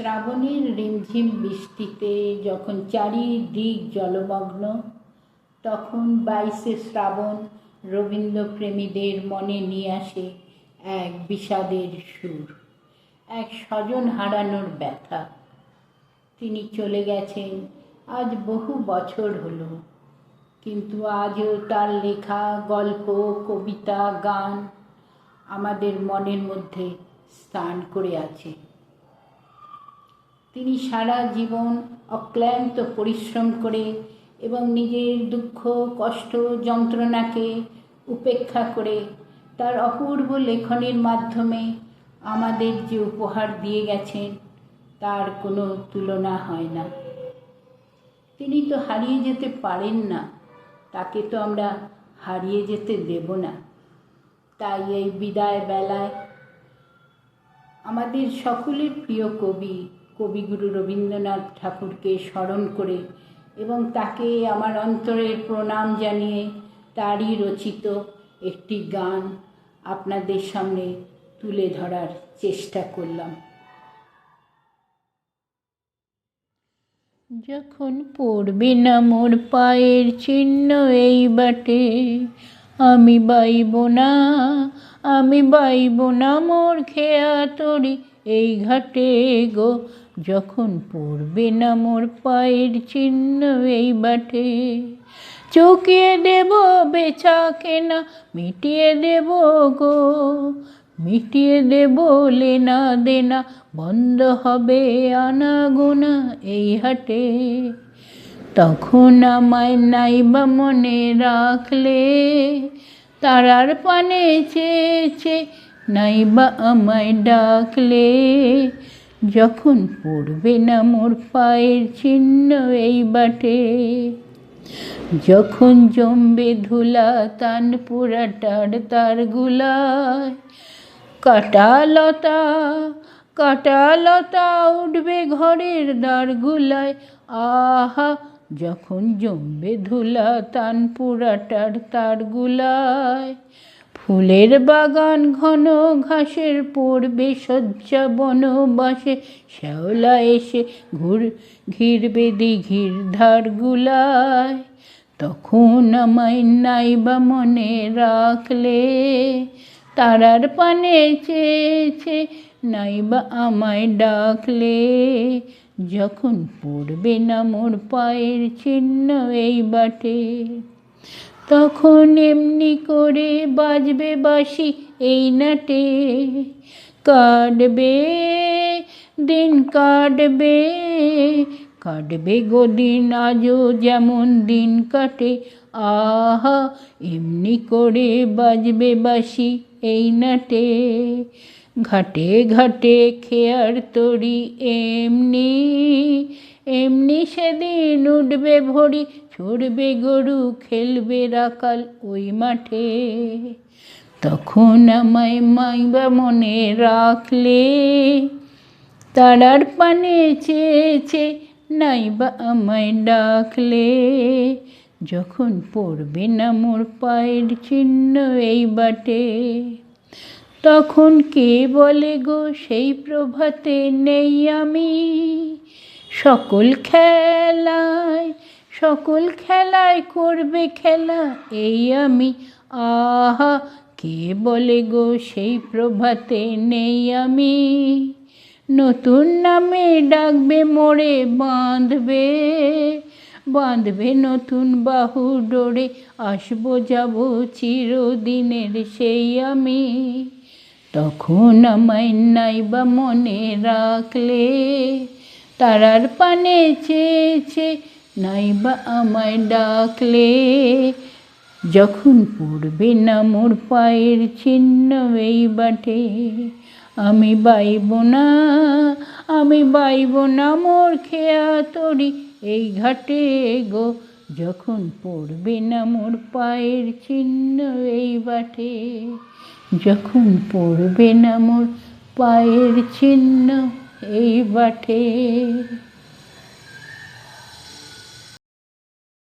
শ্রাবণের রিমঝিম বৃষ্টিতে যখন চারিদিক জলমগ্ন, তখন বাইশে শ্রাবণ রবীন্দ্রপ্রেমীদের মনে নিয়ে আসে এক বিষাদের সুর, এক স্বজন হারানোর ব্যথা। তিনি চলে গেছেন, আজ বহু বছর হলো, কিন্তু আজও তার লেখা, গল্প, কবিতা, গান আমাদের মনের মধ্যে স্থান করে আছে। তিনি সারা জীবন অক্লান্ত পরিশ্রম করে এবং নিজের দুঃখ, কষ্ট, যন্ত্রণাকে উপেক্ষা করে তার অপূর্ব লেখনের মাধ্যমে আমাদের যে উপহার দিয়ে গেছেন, তার কোনো তুলনা হয় না। তিনি তো হারিয়ে যেতে পারেন না, তাকে তো আমরা হারিয়ে যেতে দেব না। তাই এই বিদায় বেলায় আমাদের সকলের প্রিয় কবি কবিগুরু রবীন্দ্রনাথ ঠাকুরকে স্মরণ করে এবং তাকে আমার অন্তরের প্রণাম জানিয়ে তারই রচিত একটি গান আপনাদের সামনে তুলে ধরার চেষ্টা করলাম। যখন পড়বে না মোর পায়ের চিহ্ন এই বাটে, আমি বাইব না, আমি বাইব না মোর খেয়া তরি এই ঘাটে গো যখন পড়বে না মোর পায়ের চিহ্ন এই বাটে। চুকিয়ে দেব বেচা কেনা, মিটিয়ে দেব গো, মিটিয়ে দেব লেনা দেনা, বন্ধ হবে আনা গোনা এই হাটে। তখন আমায় নাইবা মনে রাখলে, তারার পানে চেয়েছে নাইবা আমায় ডাকলে যখন পড়বে না মোর পায়ের চিহ্ন এই বাটে। যখন জমবে ধুলা তান পুরাটার তার গুলায় কাটা লতা কাটা লতা উঠবে ঘরের দ্বারগুলায় আহা, যখন জমবে ধুলা তান পুরাটার তার গুলায় ফুলের বাগান ঘন ঘাসের পড়বে শয্যা বনবাসে, শ্যাওলা এসে ঘুর, ঘিরবে দিঘির ধারগুলায়। তখন আমায় নাইবা মনে রাখলে, তারার পানে চেয়েছে নাইবা আমায় ডাকলে। যখন পড়বে না মোর পায়ের চিহ্ন এই বাটে তখন এমনি করে বাজবে বাসি এই নাটে। কাটবে দিন কাটবে কাটবে গো দিন আজও যেমন দিন কাটে। আহা, এমনি করে বাজবে বাসি এই নাটে। ঘাটে ঘাটে খেয়ার তরি এমনি এমনি সেদিন উঠবে ভরি ছড়বে গরু, খেলবে রাকাল ওই মাঠে। তখন আমায় মাইবা মনে রাখলে, তারার পানে চেয়েছে, নাইবা আমায় ডাকলে। যখন পড়বে না মোর পায়ের চিহ্ন এই বাটে, তখন কে বলে গো সেই প্রভাতে নেই আমি? সকল খেলায় সকল খেলায় করবে খেলা, এই আমি, আহা, কে বলে গো সেই প্রভাতে নেই আমি? নতুন নামে ডাকবে, মোড়ে বাঁধবে বাঁধবে নতুন বাহু ডোরে, আসব, যাব চিরদিনের সেই আমি। তখন আমায় নাইবা মনে রাখলে তারার পানে চেয়েছে, নাইবা আমায় ডাকলে? যখন পড়বে না মোর পায়ের চিহ্ন এই বাটে। আমি বাইব না, আমি বাইব না মোর খেয়া তরি এই ঘাটে গো। যখন পড়বে না মোর পায়ের চিহ্ন এই বাটে। যখন পড়বে না মোর পায়ের চিহ্ন এই বাটে।